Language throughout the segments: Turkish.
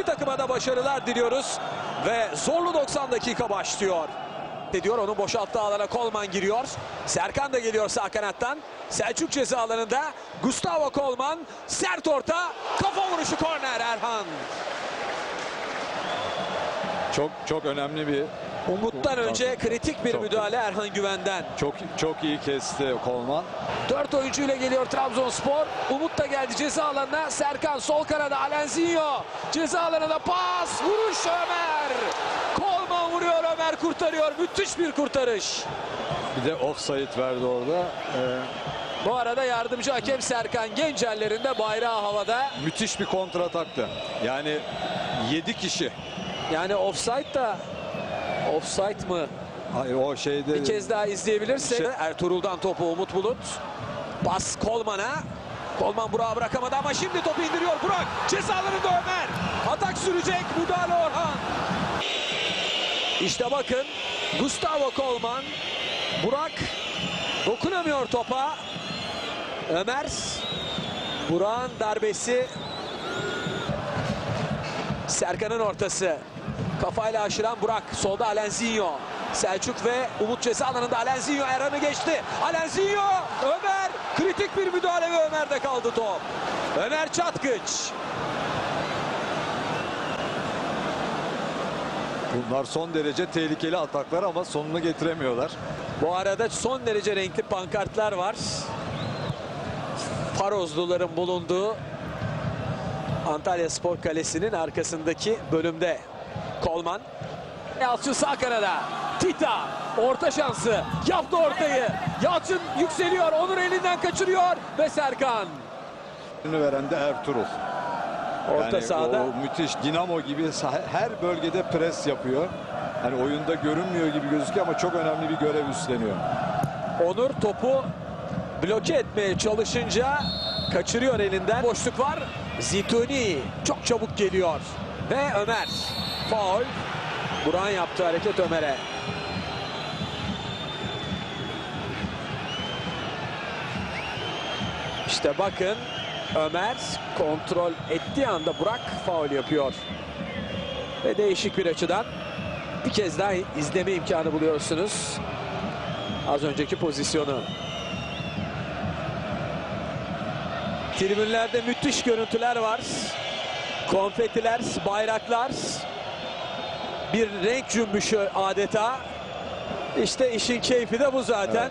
İki takıma da başarılar diliyoruz. Ve zorlu 90 dakika başlıyor. Ediyor onun boşalttığı alana Kolman giriyor. Serkan da geliyor sağ kanattan. Selçuk ceza alanında Gustavo Kolman sert orta kafa vuruşu korner Erhan. Çok çok önemli bir Umut'tan önce kritik bir Çok- müdahale Erhan Güven'den. çok çok iyi kesti Kolman. Dört oyuncuyla geliyor Trabzonspor. Umut da geldi ceza alanına. Serkan sol kanada Alenzinho. Ceza alanına pas. Vuruş Ömer. Kolman vuruyor Ömer kurtarıyor. Müthiş bir kurtarış. Bir de offside verdi orada. Ee, Bu arada yardımcı hakem Serkan Gencerler'in bayrağı havada. müthiş bir kontrataktı. Yani 7 kişi. Yani offside da offside mı? Hayır o şeyde Bir kez daha izleyebilirsek. Şey- Ertuğrul'dan topu Umut Bulut. Pas Kolman'a. Kolman Burak'a bırakamadı ama şimdi topu indiriyor Burak. Ceza alanında Ömer. Atak sürecek. Müdahale Orhan. İşte bakın Gustavo Kolman. Burak dokunamıyor topa. Ömer. Burak'ın darbesi. Serkan'ın ortası. Kafayla aşıran Burak. Solda Alenzinho. Selçuk ve Umut ceza alanında Alenzinho Erhan'ı geçti. Alenzinho Ömer kritik bir müdahale ve Ömer'de kaldı top. Ömer Çatkıç. bunlar son derece tehlikeli ataklar ama sonunu getiremiyorlar. Bu arada son derece renkli pankartlar var. Farozluların bulunduğu Antalya Spor Kalesi'nin arkasındaki bölümde. Kolman. Yalçın sağ kanada. Tita orta şansı. Yaptı ortayı. Yalçın yükseliyor. Onur elinden kaçırıyor. Ve Serkan. Veren de Ertuğrul. Orta Yani sahada. o müthiş dinamo gibi her bölgede pres yapıyor. Hani oyunda görünmüyor gibi gözüküyor ama çok önemli bir görev üstleniyor. Onur topu bloke etmeye çalışınca kaçırıyor elinden. Boşluk var. Zituni çok çabuk geliyor. Ve Ömer. Faul. Buran yaptığı hareket Ömer'e. İşte bakın Ömer kontrol ettiği anda Burak faul yapıyor. Ve değişik bir açıdan bir kez daha izleme imkanı buluyorsunuz. Az önceki pozisyonu. Tribünlerde müthiş görüntüler var. Konfetiler, bayraklar. Bir renk cümbüşü adeta. İşte işin keyfi de bu zaten.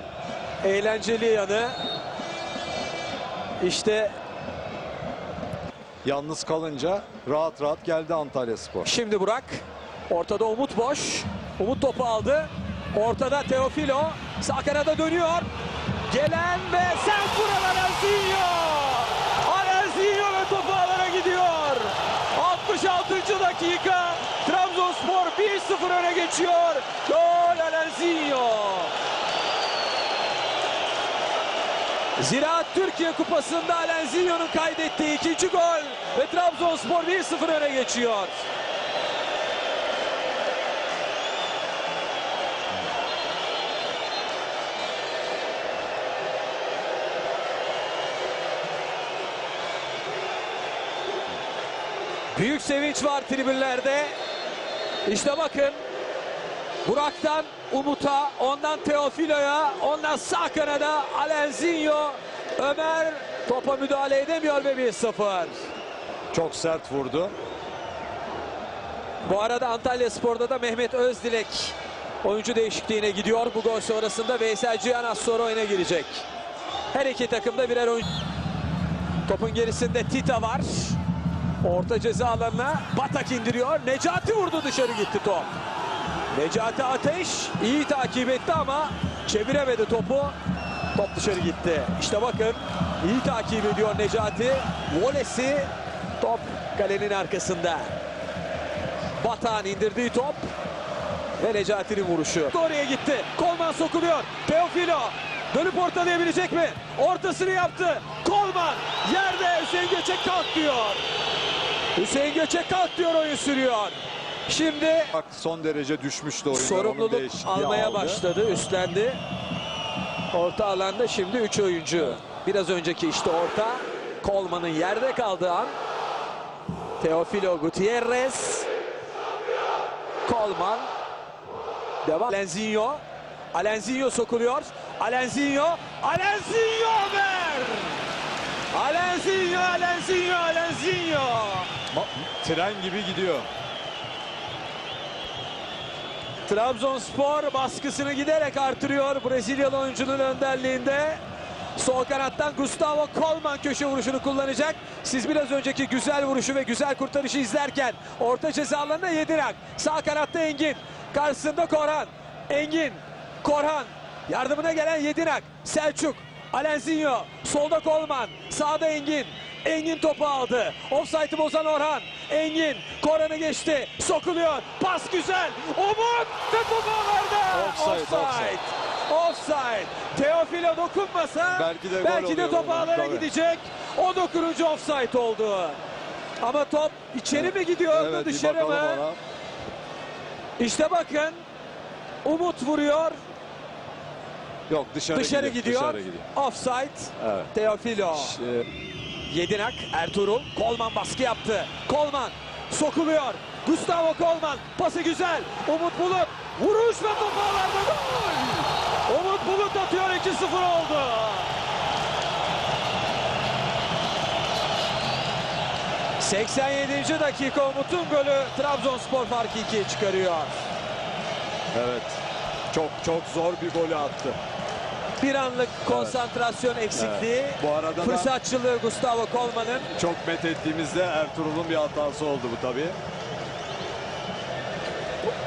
Eğlenceli yanı. İşte Yalnız kalınca rahat rahat geldi Antalya Spor. Şimdi Burak. Ortada Umut boş. Umut topu aldı. Ortada Teofilo. Sağ kanada dönüyor. Gelen ve sen vuran Alenzinho. Alenzinho ve topu alana gidiyor. 66. dakika. Trabzonspor 1-0 öne geçiyor. Gol Alenzinho. Ziraat Türkiye Kupası'nda Alenzinho'nun kaydettiği ikinci gol ve Trabzonspor 1-0 öne geçiyor. Büyük sevinç var tribünlerde. İşte bakın Burak'tan Umut'a, ondan Teofilo'ya, ondan sağ kanada Alenzinho, Ömer topa müdahale edemiyor ve 1-0. Çok sert vurdu. Bu arada Antalya Spor'da da Mehmet Özdilek oyuncu değişikliğine gidiyor. Bu gol sonrasında Veysel Cihan az sonra oyuna girecek. Her iki takımda birer oyuncu. Topun gerisinde Tita var. Orta ceza alanına Batak indiriyor. Necati vurdu dışarı gitti top. Necati Ateş iyi takip etti ama çeviremedi topu. Top dışarı gitti. İşte bakın iyi takip ediyor Necati. Volesi top kalenin arkasında. Batan indirdiği top ve Necati'nin vuruşu. Oraya gitti. Kolman sokuluyor. Teofilo dönüp ortalayabilecek mi? Ortasını yaptı. Kolman yerde Hüseyin Göçek kalk diyor. Hüseyin Göçek kalk diyor oyun sürüyor. Şimdi Bak son derece düşmüştü oyunda. Onun sorumluluk değişikliği almaya aldı. başladı, üstlendi. Orta alanda şimdi 3 oyuncu. Biraz önceki işte orta Kolman'ın yerde kaldığı an Teofilo Gutierrez. Kolman. Devam. Alenzinho. Alenzinho sokuluyor. Alenzinho. Alenzinho ver! Alenzinho, Alenzinho, Alenzinho. Tren gibi gidiyor. Trabzonspor baskısını giderek artırıyor Brezilyalı oyuncunun önderliğinde. Sol kanattan Gustavo Kolman köşe vuruşunu kullanacak. Siz biraz önceki güzel vuruşu ve güzel kurtarışı izlerken orta ceza alanına Yedirak. Sağ kanatta Engin. Karşısında Korhan. Engin. Korhan. Yardımına gelen Yedirak. Selçuk. Alenzinho. Solda Kolman. Sağda Engin. Engin topu aldı. Offside'ı bozan Orhan. Engin. Korhan'ı geçti. Sokuluyor. Pas güzel. Umut ve topu ağlarda. Offside, offside. Offside. Teofilo dokunmasa Belki de belki de oluyor top buradan, ağlara tabii. gidecek. O dokununcu offside oldu. Ama top içeri mi gidiyor Evet dışarı mı? ona. İşte bakın. Umut vuruyor. Yok dışarı, Dışarı gidiyor. gidiyor. Dışarı gidiyor. Offside. Evet. Teofilo. Ş- Yedinak, Ertuğrul, Kolman baskı yaptı. Kolman sokuluyor. Gustavo Kolman pası güzel. Umut Bulut vuruş ve top ağlarda gol. Umut Bulut atıyor 2-0 oldu. ...87. dakika Umut'un golü Trabzonspor farkı 2'ye çıkarıyor. Evet. Çok çok zor bir golü attı. Bir anlık konsantrasyon eksikliği, Evet. Bu arada da- fırsatçılığı Gustavo Kolman'ın Çok met ettiğimizde Ertuğrul'un bir hatası oldu bu tabii.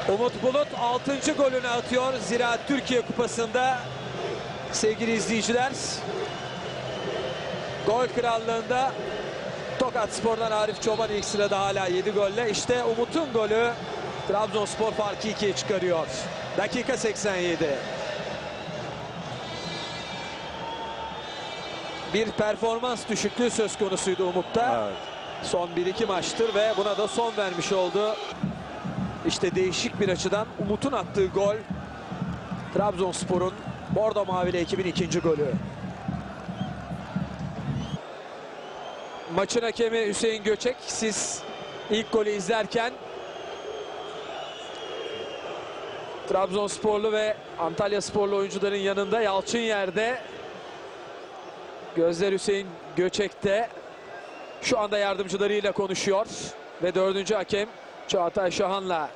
Umut Bulut 6. golünü atıyor Ziraat Türkiye Kupası'nda. Sevgili izleyiciler. Gol krallığında Tokat Spor'dan Arif Çoban ilk sırada hala 7 golle. İşte Umut'un golü Trabzonspor farkı 2'ye çıkarıyor. Dakika 87. Bir performans düşüklüğü söz konusuydu Umut'ta. Evet. Son 1-2 maçtır ve buna da son vermiş oldu. İşte değişik bir açıdan Umut'un attığı gol Trabzonspor'un Bordo Mavili ekibin ikinci golü. Maçın hakemi Hüseyin Göçek. Siz ilk golü izlerken Trabzonsporlu ve Antalya Sporlu oyuncuların yanında Yalçın yerde. Gözler Hüseyin Göçek'te. Şu anda yardımcılarıyla konuşuyor. Ve dördüncü hakem Çağatay Şahan'la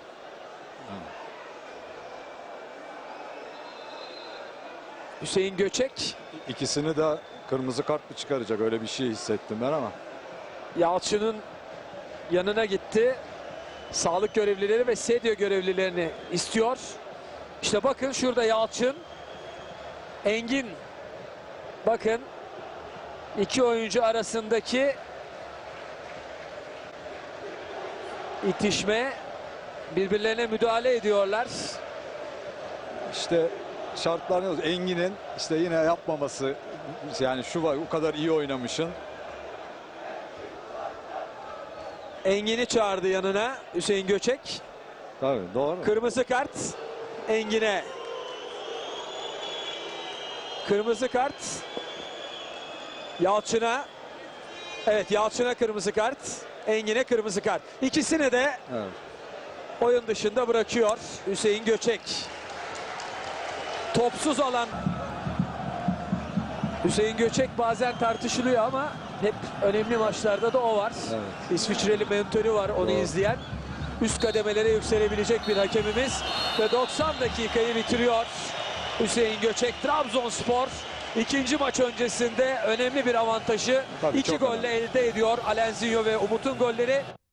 Hüseyin Göçek İkisini de kırmızı kart mı çıkaracak öyle bir şey hissettim ben ama. Yalçın'ın yanına gitti. Sağlık görevlileri ve sedye görevlilerini istiyor. İşte bakın şurada Yalçın. Engin. Bakın. İki oyuncu arasındaki itişme birbirlerine müdahale ediyorlar. İşte şartlar ne olsun? Engin'in işte yine yapmaması yani şu var o kadar iyi oynamışın. Engin'i çağırdı yanına Hüseyin Göçek. Tabii doğru. Kırmızı kart Engin'e. Kırmızı kart Yalçın'a. Evet Yalçın'a kırmızı kart. Engin'e kırmızı kart. İkisini de Evet. oyun dışında bırakıyor Hüseyin Göçek. Topsuz alan Hüseyin Göçek bazen tartışılıyor ama hep önemli maçlarda da o var. Evet. İsviçreli mentörü var onu Doğru. izleyen. Üst kademelere yükselebilecek bir hakemimiz ve 90 dakikayı bitiriyor. Hüseyin Göçek Trabzonspor ikinci maç öncesinde önemli bir avantajı Tabii, iki golle elde ediyor. Alenzinho ve Umut'un golleri